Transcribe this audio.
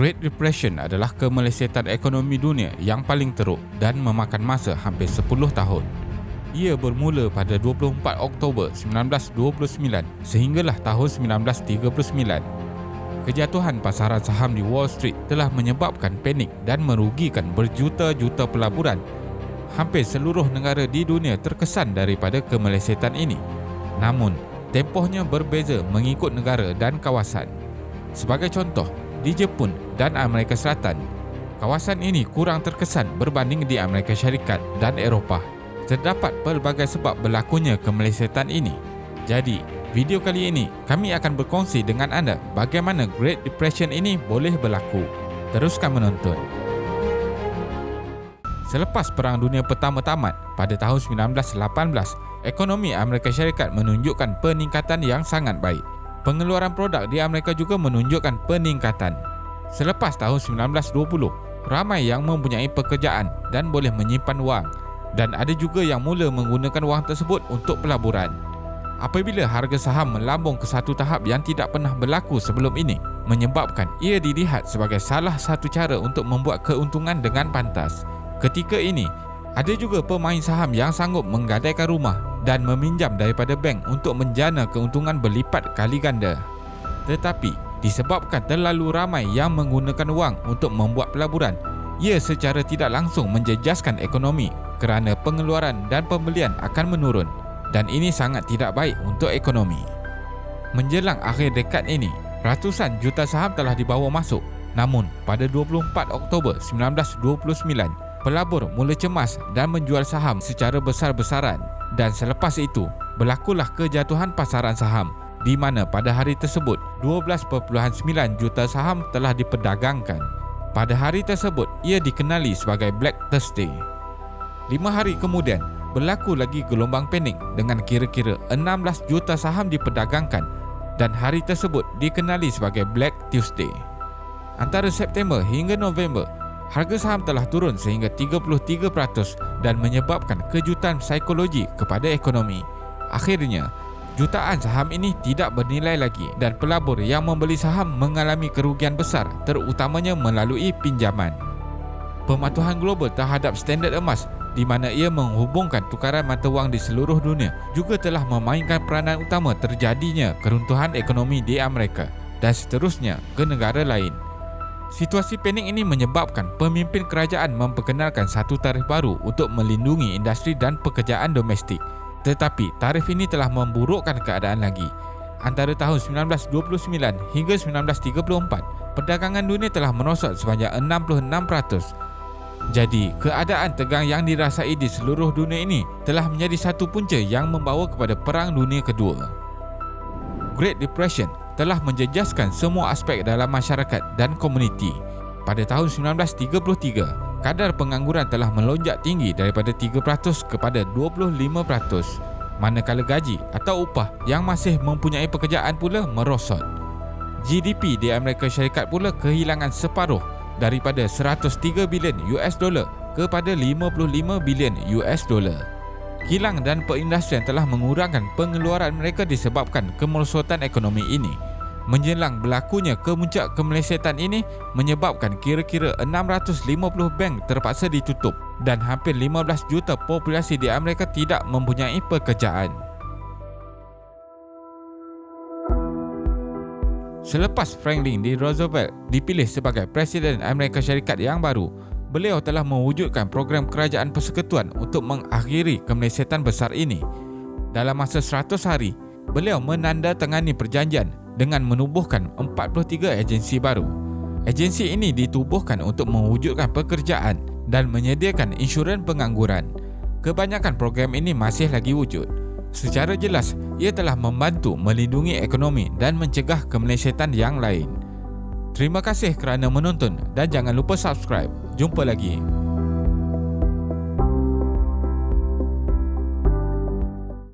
Great Depression adalah kemelesetan ekonomi dunia yang paling teruk dan memakan masa hampir 10 tahun. Ia bermula pada 24 Oktober 1929 sehinggalah tahun 1939. Kejatuhan pasaran saham di Wall Street telah menyebabkan panik dan merugikan berjuta-juta pelaburan. Hampir seluruh negara di dunia terkesan daripada kemelesetan ini. Namun, tempohnya berbeza mengikut negara dan kawasan. Sebagai contoh, di Jepun dan Amerika Selatan. Kawasan ini kurang terkesan berbanding di Amerika Syarikat dan Eropah. Terdapat pelbagai sebab berlakunya kemelesetan ini. Jadi, video kali ini kami akan berkongsi dengan anda bagaimana Great Depression ini boleh berlaku. Teruskan menonton. Selepas Perang Dunia Pertama tamat pada tahun 1918, ekonomi Amerika Syarikat menunjukkan peningkatan yang sangat baik pengeluaran produk di Amerika juga menunjukkan peningkatan. Selepas tahun 1920, ramai yang mempunyai pekerjaan dan boleh menyimpan wang dan ada juga yang mula menggunakan wang tersebut untuk pelaburan. Apabila harga saham melambung ke satu tahap yang tidak pernah berlaku sebelum ini, menyebabkan ia dilihat sebagai salah satu cara untuk membuat keuntungan dengan pantas. Ketika ini, ada juga pemain saham yang sanggup menggadaikan rumah dan meminjam daripada bank untuk menjana keuntungan berlipat kali ganda. Tetapi disebabkan terlalu ramai yang menggunakan wang untuk membuat pelaburan, ia secara tidak langsung menjejaskan ekonomi kerana pengeluaran dan pembelian akan menurun dan ini sangat tidak baik untuk ekonomi. Menjelang akhir dekad ini, ratusan juta saham telah dibawa masuk. Namun, pada 24 Oktober 1929, pelabur mula cemas dan menjual saham secara besar-besaran dan selepas itu berlakulah kejatuhan pasaran saham di mana pada hari tersebut 12.9 juta saham telah diperdagangkan. Pada hari tersebut ia dikenali sebagai Black Thursday. Lima hari kemudian berlaku lagi gelombang panik dengan kira-kira 16 juta saham diperdagangkan dan hari tersebut dikenali sebagai Black Tuesday. Antara September hingga November harga saham telah turun sehingga 33% dan menyebabkan kejutan psikologi kepada ekonomi. Akhirnya, jutaan saham ini tidak bernilai lagi dan pelabur yang membeli saham mengalami kerugian besar terutamanya melalui pinjaman. Pematuhan global terhadap standard emas di mana ia menghubungkan tukaran mata wang di seluruh dunia juga telah memainkan peranan utama terjadinya keruntuhan ekonomi di Amerika dan seterusnya ke negara lain. Situasi panik ini menyebabkan pemimpin kerajaan memperkenalkan satu tarif baru untuk melindungi industri dan pekerjaan domestik. Tetapi tarif ini telah memburukkan keadaan lagi. Antara tahun 1929 hingga 1934, perdagangan dunia telah merosot sebanyak 66%. Jadi, keadaan tegang yang dirasai di seluruh dunia ini telah menjadi satu punca yang membawa kepada Perang Dunia Kedua. Great Depression telah menjejaskan semua aspek dalam masyarakat dan komuniti. Pada tahun 1933, kadar pengangguran telah melonjak tinggi daripada 3% kepada 25%, manakala gaji atau upah yang masih mempunyai pekerjaan pula merosot. GDP di Amerika Syarikat pula kehilangan separuh daripada 103 bilion US dollar kepada 55 bilion US dollar. Kilang dan perindustrian telah mengurangkan pengeluaran mereka disebabkan kemerosotan ekonomi ini. Menjelang berlakunya kemuncak kemelesetan ini menyebabkan kira-kira 650 bank terpaksa ditutup dan hampir 15 juta populasi di Amerika tidak mempunyai pekerjaan. Selepas Franklin D. Roosevelt dipilih sebagai Presiden Amerika Syarikat yang baru, beliau telah mewujudkan program kerajaan persekutuan untuk mengakhiri kemelesetan besar ini. Dalam masa 100 hari, beliau menandatangani perjanjian dengan menubuhkan 43 agensi baru. Agensi ini ditubuhkan untuk mewujudkan pekerjaan dan menyediakan insurans pengangguran. Kebanyakan program ini masih lagi wujud. Secara jelas, ia telah membantu melindungi ekonomi dan mencegah kemelesetan yang lain. Terima kasih kerana menonton dan jangan lupa subscribe. Jumpa lagi.